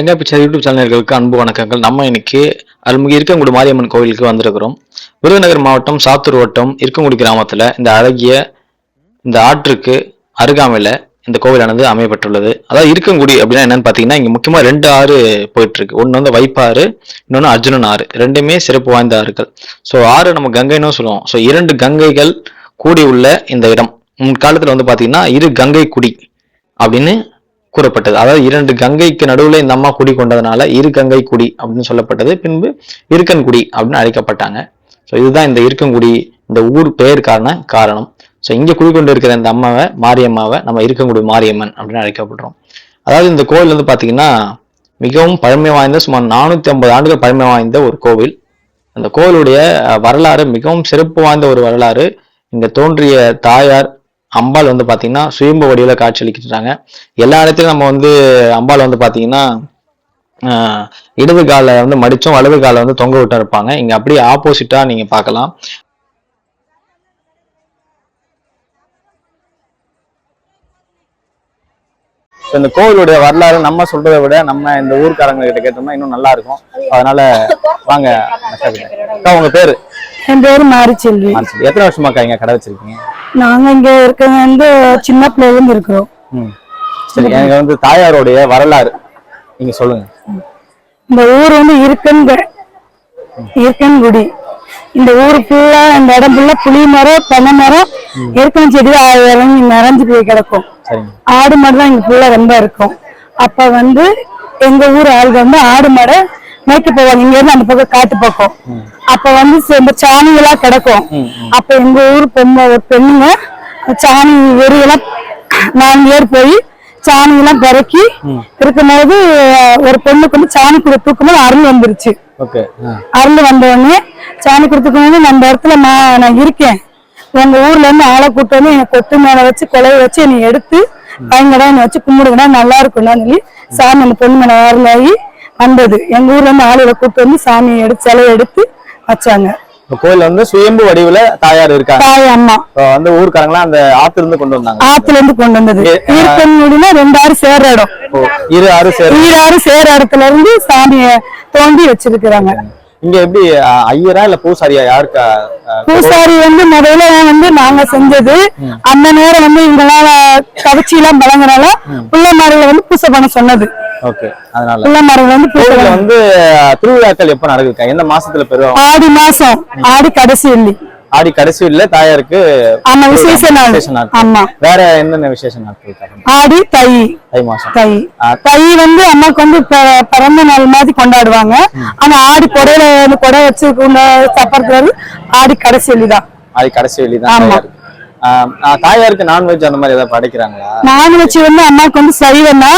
வெங்காய பிச்சை யூடியூப் சேனல்களுக்கு அன்பு வணக்கங்கள். நம்ம இன்னைக்கு அருள்மிகு இருக்கங்குடி மாரியம்மன் கோவிலுக்கு வந்திருக்கிறோம். விருதுநகர் மாவட்டம் சாத்தூர் வட்டம் இருக்கங்குடி கிராமத்தில் இந்த அழகிய இந்த ஆற்றுக்கு அருகாமையில் இந்த கோவிலானது அமையப்பட்டுள்ளது அதாவது இருக்கங்குடி அப்படின்னா என்னன்னு பார்த்தீங்கன்னா இங்கே முக்கியமாக ரெண்டு ஆறு போயிட்டுருக்கு. இருக்கு வந்து வைப்பாறு இன்னொன்று அர்ஜுனன் ஆறு. ரெண்டுமே சிறப்பு வாய்ந்த ஆறுகள். ஸோ ஆறு நம்ம கங்கைன்னு சொல்லுவோம். ஸோ இரண்டு கங்கைகள் கூடி உள்ள இந்த இடம். முன்காலத்தில் வந்து பார்த்தீங்கன்னா இரு கங்கை குடி அப்படின்னு கூறப்பட்டது. அதாவது இரண்டு கங்கைக்கு நடுவில் இந்த அம்மா குடி கொண்டதுனால இரு கங்கை குடி அப்படின்னு சொல்லப்பட்டது. பின்பு இருக்கன்குடி அப்படின்னு அழைக்கப்பட்டாங்க. ஸோ இதுதான் இந்த இருக்கன்குடி இந்த ஊர் பெயருக்கான காரணம். ஸோ இங்க குடிக்கொண்டு இருக்கிற இந்த அம்மாவை மாரியம்மாவை நம்ம இருக்கன்குடி மாரியம்மன் அப்படின்னு அழைக்கப்படுறோம். அதாவது இந்த கோவில் வந்து பார்த்தீங்கன்னா மிகவும் பழமை வாய்ந்த சுமார் நானூற்றி ஐம்பது ஆண்டுகள் பழமை வாய்ந்த ஒரு கோவில். அந்த கோவிலுடைய வரலாறு மிகவும் சிறப்பு வாய்ந்த ஒரு வரலாறு. இங்கே தோன்றிய தாயார் அம்பாள் வந்து பாத்தீங்கன்னா சுயம்பு வடிவில காட்சியளிக்கிறாங்க எல்லா இடத்துலயும் நம்ம வந்து அம்பாள் வந்து பாத்தீங்கன்னா ஆஹ், இடது காலை வந்து மடிச்சும் வலது காலை வந்து தொங்க விட்டு இருப்பாங்க. இங்க அப்படியே ஆப்போசிட்டா நீங்க பார்க்கலாம். இந்த கோவிலுடைய வரலாறு நம்ம சொல்றதை விட நம்ம இந்த ஊர்க்காரங்க கிட்ட கேட்டோம்னா இன்னும் நல்லா இருக்கும். அதனால வாங்க உங்க பேரு? என் பேரு மாரிச்செல்வி. எத்தனை வருஷமா அக்கா இங்க கடை வச்சிருக்கீங்க? நாங்க இங்க இருக்கிறது வந்து சின்ன இருந்து இருக்கிறோம். சரி எனக்கு வந்து தாயாருடைய வரலாறு. நீங்க சொல்லுங்க. இந்த ஊர் வந்து இருக்கன்க இருக்கன்குடி இந்த ஊர் ஃபுல்லா இந்த இடம் ஃபுல்லா புளி மரம் பனை மரம் இருக்கன் செடி இறங்கி நிறைஞ்சு போய் கிடக்கும். ஆடு மாடு தான் இங்க ஃபுல்லா ரொம்ப இருக்கும். அப்ப வந்து எங்க ஊர் ஆளுங்க வந்து ஆடு மாடை மேய்க்க போவாங்க இங்க இருந்து அந்த பக்கம் காட்டு பக்கம். அப்ப வந்து இந்த சாணிகளா கிடக்கும். அப்ப எங்க ஊர் பெண்ணு ஒரு பெண்ணுங்க சாணி வெறியெல்லாம் நான்கு பேர் போய் சாணி எல்லாம் பிறக்கி இருக்கும்போது ஒரு பெண்ணுக்கு வந்து சாணி கூட தூக்கும்போது அருள் வந்துருச்சு. அருள் வந்த உடனே சாமி கொடுத்துக்கணும் நம்ம இடத்துல நான் நான் இருக்கேன். உங்க ஊர்ல இருந்து ஆளை கூட்டு வந்து என்னை கொட்டு மேல வச்சு கொலைய வச்சு என்னை எடுத்து பயங்கடா என்னை வச்சு கும்பிடுங்கடா நல்லா இருக்கும்டா சொல்லி சாமி அந்த பொண்ணு மேல அருளாகி வந்தது. எங்க ஊர்ல இருந்து ஆளுகளை கூட்டு வந்து சாமியை எடுத்து சிலையை எடுத்து வச்சாங்க. கோயில் வந்து சுயம்பு வடிவுல தாயார் இருக்காங்க. தாய் அம்மா. இப்போ வந்து ஊர்க்காரங்களாம் அந்த ஆத்துல இருந்து கொண்டு வந்தாங்க. ஆத்துல இருந்து கொண்டு வந்தது. ஈர்ப்பன்குடினா ரெண்டு ஆறு சேர்ற இடம். இரு ஆறு சேர் ஈராறு சேர இடத்துல இருந்து சாமிய தோண்டி வச்சிருக்கிறாங்க. இங்க எப்படி ஐயரா இல்ல பூசாரியா? யாருக்கா பூசாரி வந்து முதல்ல வந்து நாங்க செஞ்சது. அந்த நேரம் வந்து இவங்களால கவிச்சி எல்லாம் பழங்குறனால பிள்ளை மாடுகளை வந்து பூசை பண்ண சொன்னது. ஓகே அதனால. பிள்ளை மாடுகள் வந்து பூசை வந்து திருவிழாக்கள் எப்ப நடக்குதுக்கா? எந்த மாசத்துல பெறுவோம் ஆடி மாசம் ஆடி கடைசி வெள்ளி. ஆடி கடைசி இல்ல தாயாருக்கு ஆமா விசேஷ நாள். ஆமா. வேற என்னென்ன விசேஷ நாட்கள்? ஆடி தை. தை மாசம். தை. தை வந்து அம்மாக்கு வந்து பிறந்த நாள் மாதிரி கொண்டாடுவாங்க. ஆனா ஆடி கொடையில வந்து கொடை வச்சு கொண்ட இருந்து ஆடி கடைசி வெள்ளி தான் ஆடி கடைசி வெள்ளி தான் ஆமா. தாயாருக்கு நான்வெஜ் அந்த மாதிரி ஏதாவது படைக்கிறாங்களா? நான் வச்சு வந்து அம்மாக்கு வந்து சைவம்னா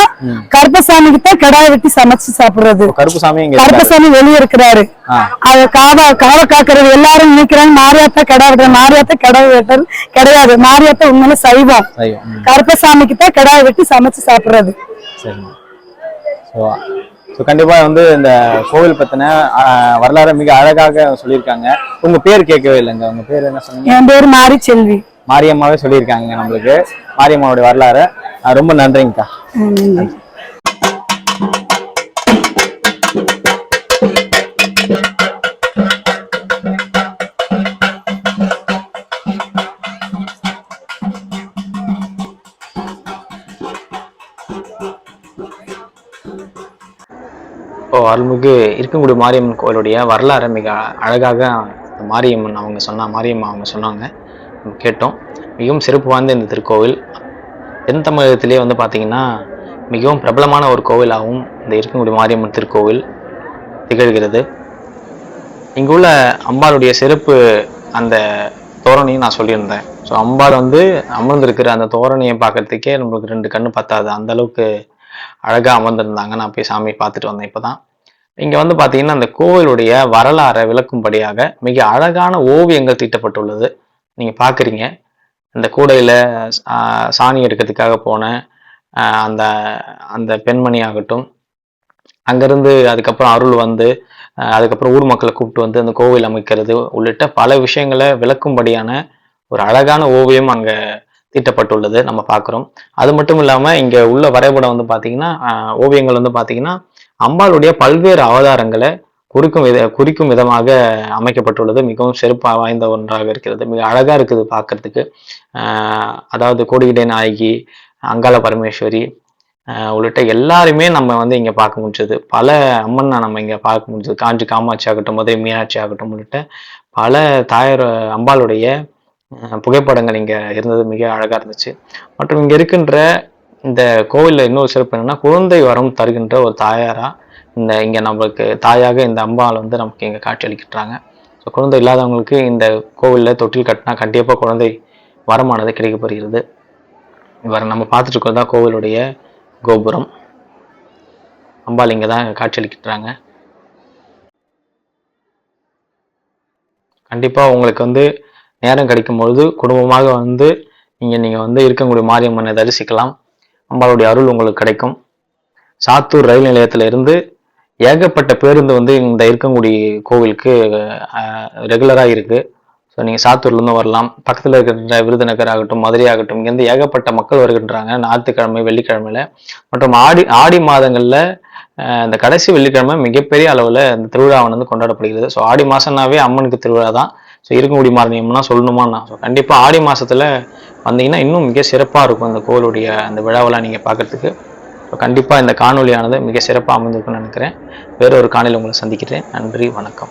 கருப்பசாமிக்கு தான் கிடாய் வெட்டி சமைச்சு சாப்பிடுறது. கருப்பு சாமி இங்க இருக்காரு. கருப்பசாமி வெளியே இருக்கிறாரு. அது காவா காவ காக்குறது எல்லாரும் நினைக்கிறாங்க மாரியாத்தா கடை வெட்டுற மாரியாத்தா கடை வெட்டுறது கிடையாது. மாரியாத்தா உண்மையில சைவம். கருப்பசாமிக்கு தான் கிடாய் வெட்டி சமைச்சு சாப்பிடுறது. ஸோ ஸோ கண்டிப்பா வந்து இந்த கோவில் பத்தின ஆ, வரலாறை மிக அழகாக சொல்லியிருக்காங்க. உங்க பேர் கேட்கவே இல்லைங்க. உங்க பேர் என்ன சொன்னீங்க? என் பேரு மாரி செல்வி மாரியம்மாவே சொல்லியிருக்காங்க நம்மளுக்கு. மாரியம்மாவுடைய வரலாறு. ரொம்ப நன்றிங்கக்கா. இப்போ அருள்மிகு இருக்கங்குடி மாரியம்மன் கோயிலுடைய வரலாறை மிக அழகாக மாரியம்மன் அவங்க சொன்னா மாரியம்மா அவங்க சொன்னாங்க. கேட்டோம். மிகவும் சிறப்பு வாய்ந்த இந்த திருக்கோவில். தென் தமிழகத்திலே வந்து பார்த்தீங்கன்னா மிகவும் பிரபலமான ஒரு கோவிலாகவும் இந்த இருக்கக்கூடிய மாரியம்மன் திருக்கோவில் திகழ்கிறது. இங்குள்ள அம்பாளுடைய சிறப்பு அந்த தோரணையும் நான் சொல்லியிருந்தேன். ஸோ அம்பாள் வந்து அமர்ந்திருக்கிற அந்த தோரணையை பார்க்கறதுக்கே நம்மளுக்கு ரெண்டு கண்ணு பத்தாது. அந்த அளவுக்கு அழகாக அமர்ந்திருந்தாங்க. நான் போய் சாமி பார்த்துட்டு வந்தேன் இப்பதான். இங்கே வந்து பார்த்தீங்கன்னா அந்த கோவிலுடைய வரலாறை விளக்கும்படியாக மிக அழகான ஓவியங்கள் தீட்டப்பட்டுள்ளது. நீங்கள் பார்க்குறீங்க இந்த கூடையில் சாணி எடுக்கிறதுக்காக போன அந்த அந்த பெண்மணி ஆகட்டும். அங்கேருந்து அதுக்கப்புறம் அருள் வந்து அதுக்கப்புறம் ஊர் மக்களை கூப்பிட்டு வந்து அந்த கோவில் அமைக்கிறது உள்ளிட்ட பல விஷயங்களை விளக்கும்படியான ஒரு அழகான ஓவியம் அங்கே தீட்டப்பட்டுள்ளது நம்ம பார்க்குறோம் அது மட்டும் இல்லாமல் இங்கே உள்ள வரைபடம் வந்து பார்த்தீங்கன்னா ஓவியங்கள் வந்து பார்த்தீங்கன்னா அம்பாளுடைய பல்வேறு அவதாரங்களை குறிக்கும் வித குறிக்கும் விதமாக அமைக்கப்பட்டுள்ளது. மிகவும் சிறப்பாக வாய்ந்த ஒன்றாக இருக்கிறது. மிக அழகாக இருக்குது பார்க்கறதுக்கு. அதாவது கோடிகிடை நாயகி அங்காள பரமேஸ்வரி உள்ளிட்ட எல்லாருமே நம்ம வந்து இங்கே பார்க்க முடிஞ்சது. பல அம்மனை நம்ம இங்கே பார்க்க முடிஞ்சது. காஞ்சி காமாட்சி ஆகட்டும் மதுரை மீனாட்சி ஆகட்டும் உள்ளிட்ட பல தாயார் அம்பாளுடைய புகைப்படங்கள் இங்கே இருந்தது. மிக அழகாக இருந்துச்சு. மற்றும் இங்கே இருக்கின்ற இந்த கோவிலில் இன்னொரு சிறப்பு என்னென்னா குழந்தை வரம் தருகின்ற ஒரு தாயாராக இந்த இங்கே நம்மளுக்கு தாயாக இந்த அம்பாள் வந்து நமக்கு இங்கே காட்சியளிக்கிறாங்க ஸோ குழந்தை இல்லாதவங்களுக்கு இந்த கோவிலில் தொட்டில் கட்டினா கண்டிப்பாக குழந்தை வரமானது கிடைக்கப்படுகிறது இவர் நம்ம பார்த்துட்டு இருக்கிறது தான் கோவிலுடைய கோபுரம். அம்பாள் இங்கே தான் காட்சியளிக்கிறாங்க கண்டிப்பாக உங்களுக்கு வந்து நேரம் கிடைக்கும் பொழுது குடும்பமாக வந்து இங்கே நீங்கள் வந்து இருக்கக்கூடிய மாரியம்மனை தரிசிக்கலாம். அம்பாளுடைய அருள் உங்களுக்கு கிடைக்கும். சாத்தூர் ரயில் நிலையத்தில் இருந்து ஏகப்பட்ட பேருந்து வந்து இந்த இருக்கங்குடி கோவிலுக்கு ரெகுலராக இருக்குது ஸோ நீங்கள் சாத்தூர்லேருந்து வரலாம். பக்கத்தில் இருக்கின்ற விருதுநகர் ஆகட்டும் மதுரை ஆகட்டும் இங்கேருந்து ஏகப்பட்ட மக்கள் வருகின்றாங்க ஞாயிற்றுக்கிழமை வெள்ளிக்கிழமையில். மற்றும் ஆடி ஆடி மாதங்களில் இந்த கடைசி வெள்ளிக்கிழமை மிகப்பெரிய அளவில் இந்த திருவிழாவை வந்து கொண்டாடப்படுகிறது. ஸோ ஆடி மாதம்னாவே அம்மனுக்கு திருவிழா தான். ஸோ இருக்கங்குடி மாரணியம்னா சொல்லணுமா நான் ஸோ கண்டிப்பாக ஆடி மாதத்தில் வந்தீங்கன்னா இன்னும் மிக சிறப்பாக இருக்கும் அந்த கோவிலுடைய அந்த விழாவெல்லாம் நீங்கள் பார்க்கறதுக்கு. இப்போ கண்டிப்பாக இந்த காணொலியானது மிக சிறப்பாக அமைந்திருக்கும்னு நினைக்கிறேன். வேற ஒரு காணொளி உங்களை சந்திக்கிறேன். நன்றி வணக்கம்.